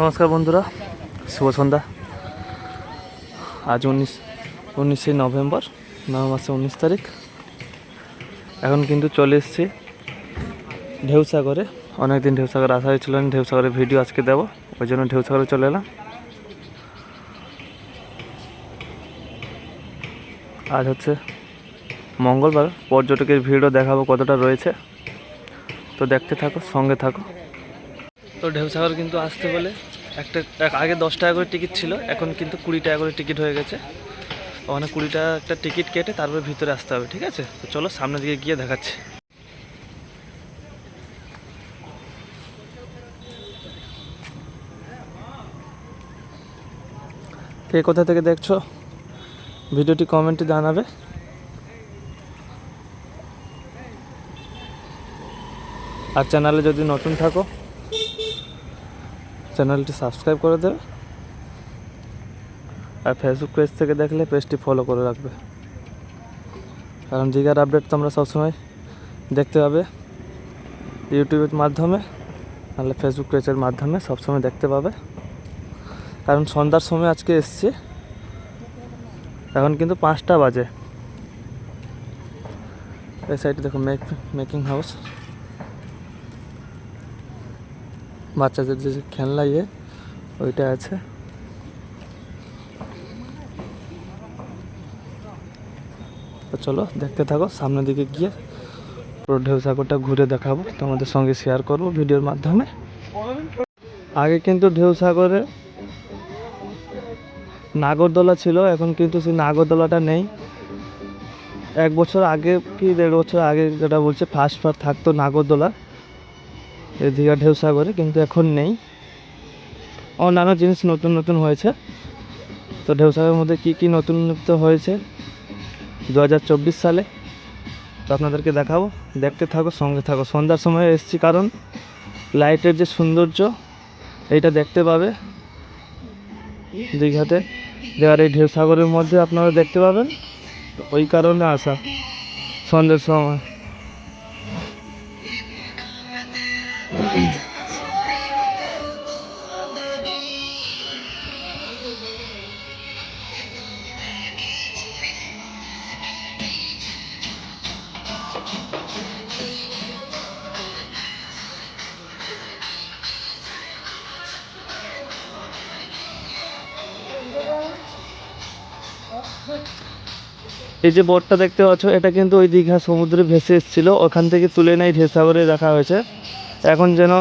নমস্কার বন্ধুরা, শুভ সন্ধ্যা। আজ উনিশ, উনিশে নভেম্বর নভেম্বর মাসে উনিশ তারিখ। এখন কিন্তু চলে এসেছি ঢেউসাগরে। অনেকদিন ঢেউসাগর আসা হয়েছিল ঢেউসাগরের ভিডিও আজকে দেবো, ওই জন্য ঢেউসাগরে চলে এলাম। আজ হচ্ছে মঙ্গলবার, পর্যটকের ভিড়ও দেখাবো কতটা রয়েছে। তো দেখতে থাকো, সঙ্গে থাকো। তো ঢেউসাগর কিন্তু আসতে বলে একটা, এক- আগে দশ টাকা করে টিকিট ছিল, এখন কিন্তু কুড়ি টাকা করে টিকিট হয়ে গেছে। ওখানে কুড়ি টাকা একটা টিকিট কেটে তারপরে ভিতরে আসতে হবে, ঠিক আছে? তো চলো সামনের দিকে গিয়ে দেখাচ্ছি। কে কোথা থেকে দেখছ? ভিডিওটি কমেন্টে জানাবে। আর চ্যানেলে যদি নতুন থাকো চ্যানেলটি সাবস্ক্রাইব করে দেবে। আর ফেসবুক পেজ থেকে দেখলে পেজটি ফলো করে রাখবে। কারণ দীঘার আপডেট তোমরা সবসময় দেখতে পাবে ইউটিউবের মাধ্যমে, নাহলে ফেসবুক পেজের মাধ্যমে সবসময় দেখতে পাবে। কারণ সন্ধ্যার সময় আজকে এসছি। এখন কিন্তু পাঁচটা বাজে। এই সাইডে দেখো মেক মেকিং হাউস বাচ্চাদের যে খেলনা ইয়ে ওইটা আছে। চলো, দেখতে থাকো, সামনের দিকে গিয়ে পুরো ঢেউ সাগরটা ঘুরে দেখাবো। তোমাদের সঙ্গে শেয়ার করব ভিডিওর মাধ্যমে। আগে কিন্তু ঢেউ সাগরে নাগরদোলা ছিল, এখন কিন্তু সেই নাগরদোলাটা নেই। এক বছর আগে কি দেড় বছর আগে যেটা বলছে ফার্স্ট ফার্স্ট থাকতো নাগরদোলা। দীঘা ঢেউ সাগরে, কিন্তু এখন নেই। অন্যান্য জিনিস নতুন নতুন হয়েছে। তো ঢেউ সাগরের মধ্যে কী কী নতুনত্ব হয়েছে? দু হাজার চব্বিশ সালে। তো আপনাদেরকে দেখাবো। দেখতে থাকো, সঙ্গে থাকো। সন্ধ্যার সময় এসেছি কারণ লাইটের যে সৌন্দর্য, এইটা দেখতে পাবে। দীঘাতে। দেওয়ার এই ঢেউ সাগরের মধ্যে আপনারা দেখতে পাবেন, ওই কারণে আসা। সন্ধ্যের সময়। এই যে বোটটা দেখতে পাচ্ছ, এটা কিন্তু ওই দীঘা সমুদ্রে ভেসে এসেছিল। ওখান থেকে তুলে নেই ঢেসাগরে রাখা হয়েছে। এখন যেন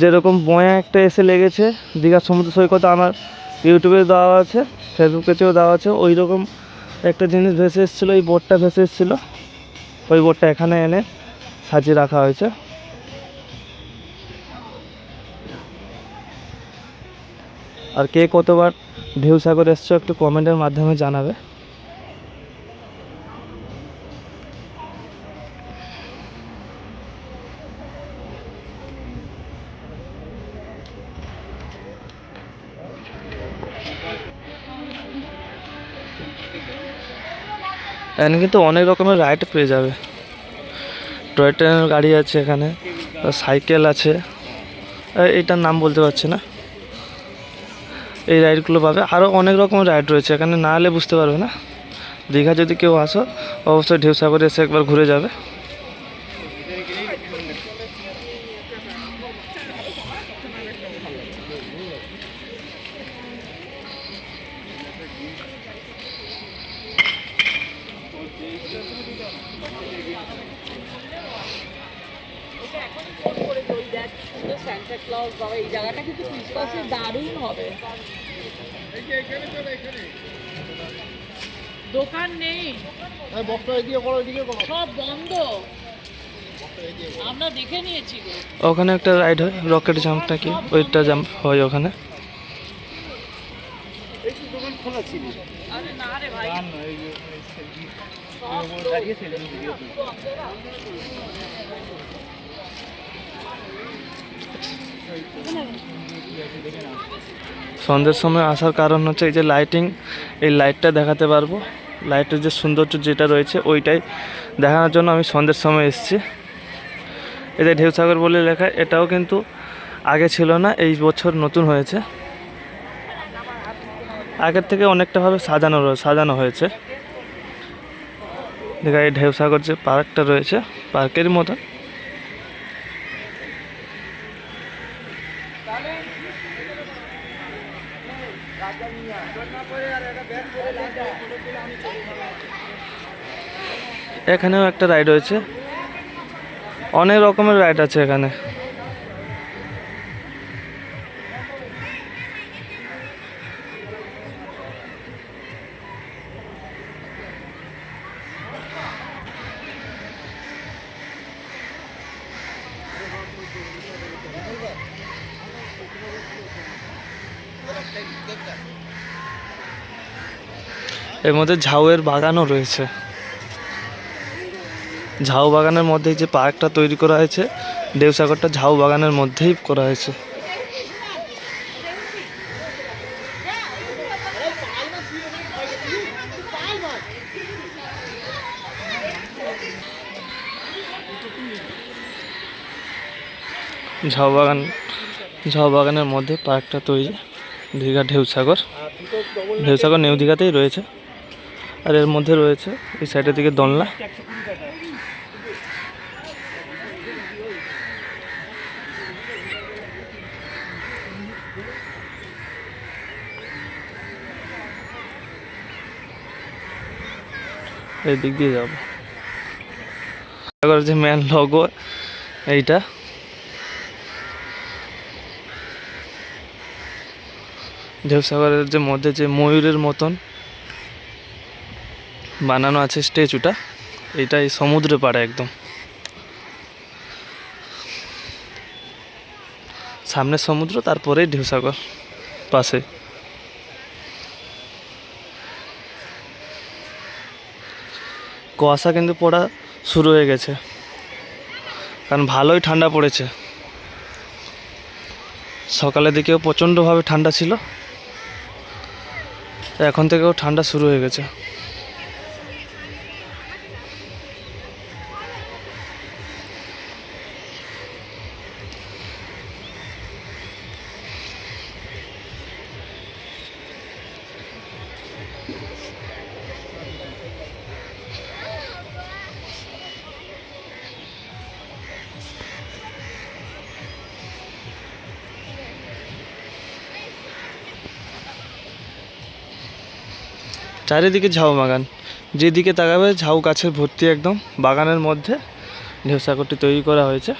যেরকম বয়া একটা এসে লেগেছে, দীঘার সমুদ্র সৈকত আমার ইউটিউবে দেওয়া আছে ফেসবুক পেজেও দেওয়া আছে ওই রকম একটা জিনিস ভেসে এসেছিল এই বোটটা ভেসে এসেছিল। ওই বোটটা এখানে এনে সাজিয়ে রাখা হয়েছে। আর কে কতবার ঢেউ সাগর এসছো একটু কমেন্টের মাধ্যমে জানাবে। এখানে কিন্তু অনেক রকমের রাইড পেয়ে যাবে। টয় ট্রেনের গাড়ি আছে এখানে সাইকেল আছে। এটার নাম বলতে পারছি না। এই রাইডগুলো পাবে। আরও অনেক রকমের রাইড রয়েছে, এখানে না এলে বুঝতে পারবে না। দীঘা যদি কেউ আসো, অবশ্যই ঢেউ সাগরে এসে একবার ঘুরে যাবে। এই জায়গাটা কিন্তু ক্রিসমাসে দারুণ হবে। দোকান নেই। সব বন্ধ। আমরা দেখে নিয়েছি ওখানে একটা রাইড হয় রকেট জাম্প নাকি? ওইটা জাম্প হয় ওখানে? আরে না রে ভাই। সন্ধ্যের সময় আসার কারণ হচ্ছে এই যে লাইটিং এই লাইটটা দেখাতে পারব। লাইটের যে সৌন্দর্য যেটা রয়েছে ওইটাই দেখানোর জন্য আমি সন্ধ্যের সময় এসেছি। এতে ঢেউসাগর বলে লেখা এটাও কিন্তু আগে ছিল না এই বছর নতুন হয়েছে। আগের থেকে অনেকটাভাবে সাজানো সাজানো হয়েছে। এই ঢেউসাগর যে পার্কটা রয়েছে, পার্কের মতন। এখানেও একটা রাইড রয়েছে। অনেক রকমের রাইড আছে এখানে। এর মধ্যে ঝাউয়ের বাগানও রয়েছে। ঝাউ বাগানের মধ্যে যে পার্কটা তৈরি করা হয়েছে, দেবসাগরটা ঝাউ বাগানের মধ্যেই করা হয়েছে। ঝাউ বাগান, ঝাউ বাগানের মধ্যে পার্কটা তৈরি, দীঘা ঢেউসাগর। ঢেউসাগর নিউ দীঘাতেই রয়েছে। আর এর মধ্যে রয়েছে, এই সাইডের দিকে দোলনা। এই দিক দিয়ে যাব। যে মেন লগো এইটা। ঢেউসাগরের যে মধ্যে যে ময়ূরের মতন বানানো আছে স্ট্যাচুটা। এটা এই সমুদ্রে পাড়ে একদম। সামনে সমুদ্র, তারপরে ঢেউসাগর পাশে। কুয়াশা কিন্তু পড়া শুরু হয়ে গেছে। কারণ ভালোই ঠান্ডা পড়েছে। সকালের দিকেও প্রচণ্ডভাবে ঠান্ডা ছিল। এখন থেকেও ঠান্ডা শুরু হয়ে গেছে। চারিদিকে ঝাউ বাগান। যেদিকে তাকাবে ঝাউ গাছের ভর্তি একদম। বাগানের মধ্যে ঢেউসাগরটি তৈরি করা হয়েছে।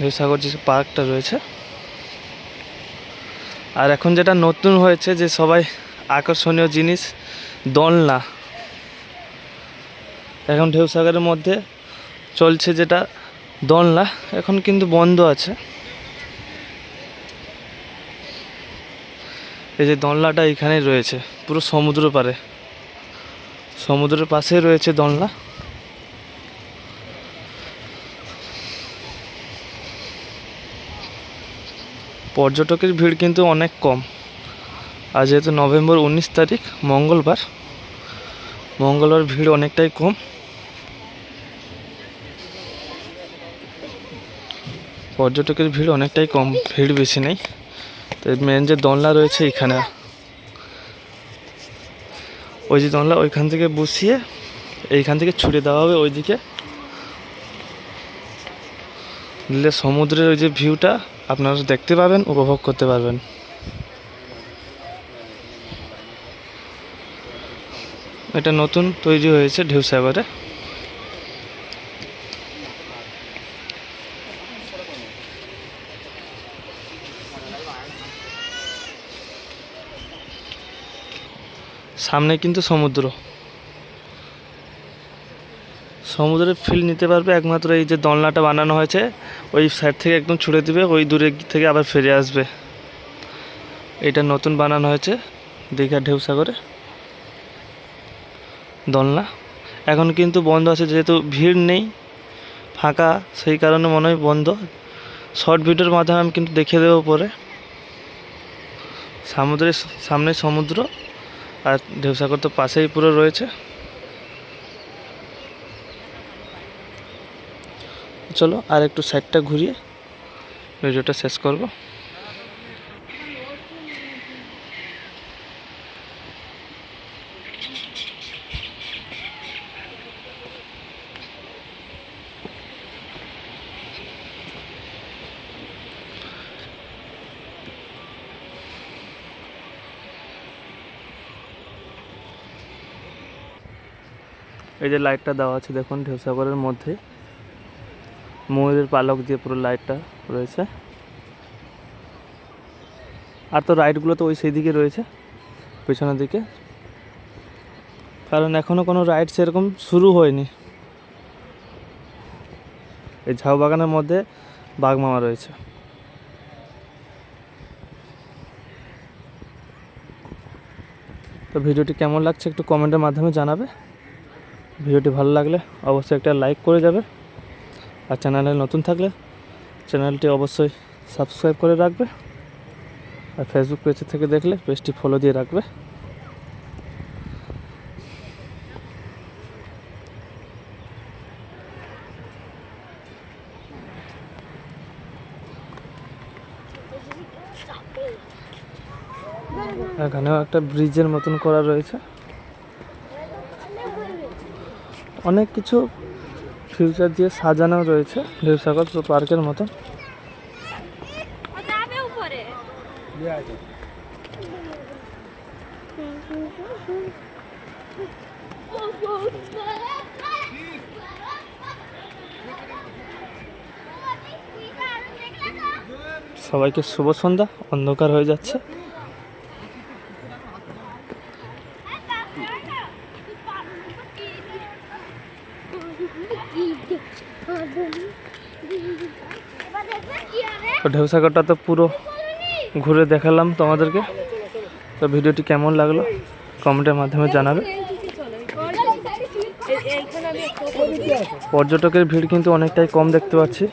ঢেউসাগর যে পার্কটা রয়েছে। আর এখন যেটা নতুন হয়েছে যে সবাই আকর্ষণীয় জিনিস দোলনা। এখন ঢেউসাগরের মধ্যে চলছে যেটা দোলনা, এখন কিন্তু বন্ধ আছে। এই যে দোলনাটা এখানেই রয়েছে, পুরো সমুদ্র পারে সমুদ্রের পাশেই রয়েছে দোলনা পর্যটকের ভিড় কিন্তু অনেক কম। আর যেহেতু নভেম্বর উনিশ তারিখ, মঙ্গলবার মঙ্গলবার ভিড় অনেকটাই কম। পর্যটকের ভিড় অনেকটাই কম, ভিড় বেশি নেই। তো মেন যে দোলনা রয়েছে এখানে। ওই যে দোলনা ওইখান থেকে বসিয়ে এইখান থেকে ছুড়ে দেওয়া হবে ওইদিকে। দিলে সমুদ্রের ওই যে ভিউটা আপনারা দেখতে পাবেন, উপভোগ করতে পারবেন। এটা নতুন তৈরি হয়েছে ঢেউসাগরে সামনে কিন্তু সমুদ্র। সমুদ্রের ফিল নিতে পারবে একমাত্র এই যে দোলনাটা বানানো হয়েছে, ওই সাইড থেকে একদম ছুড়ে দিবে, ওই দূরে থেকে আবার ফিরে আসবে। এটা নতুন বানানো হয়েছে, দীঘা ঢেউসাগরে। দোলনা। এখন কিন্তু বন্ধ আছে, যেহেতু ভিড় নেই, ফাঁকা, সেই কারণে মনে হয় বন্ধ। শর্ট ভিডিওর মাধ্যমে আমি কিন্তু দেখিয়ে দেবো পরে সমুদ্রের সামনে সমুদ্র। আর ঢেউসাগর তো পাশেই পুরো রয়েছে। চলো আর একটু সাইডটা ঘুরিয়ে ভিডিওটা শেষ করব। এই যে লাইটটা দেওয়া আছে, দেখুন, ঢেউসাগরের মধ্যে। ময়ূরের পালক দিয়ে পুরো লাইটটা রয়েছে। আর তো রাইডগুলো তো ওই সেই দিকে রয়েছে, পেছনের দিকে। কারণ এখনও কোনো রাইড সেরকম শুরু হয়নি। এই ঝাউ বাগানের মধ্যে বাঘমামা রয়েছে। তো ভিডিওটি কেমন লাগছে একটু কমেন্টের মাধ্যমে জানাবে। ভিডিওটি ভালো লাগলে অবশ্যই একটা লাইক করে যাবে। আর চ্যানেলে নতুন থাকলে চ্যানেলটি অবশ্যই সাবস্ক্রাইব করে রাখবে। আর ফেসবুক পেজ থেকে দেখলে পেজটি ফলো দিয়ে রাখবে। এখানেও একটা ব্রিজের মতন করা রয়েছে। অনেক কিছু ফিউচার দিয়ে সাজানো রয়েছে ঢেউসাগর পার্কের মতো। সবাইকে শুভ সন্ধ্যা, অন্ধকার হয়ে যাচ্ছে। তো ঢেউসাগরটা তো পুরো ঘুরে দেখালাম তোমাদেরকে। তো ভিডিওটি কেমন লাগল কমেন্টের মাধ্যমে জানাবে। পর্যটকের ভিড় কিন্তু অনেকটাই কম দেখতে পাচ্ছি।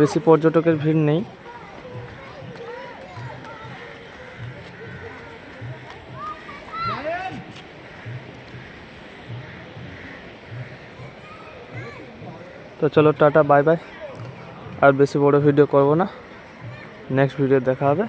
বেশি পর্যটকের ভিড় নেই। তো চলো টাটা, বাই বাই। আর বেশি বড় ভিডিও করব না। নেক্সট ভিডিও দেখা হবে।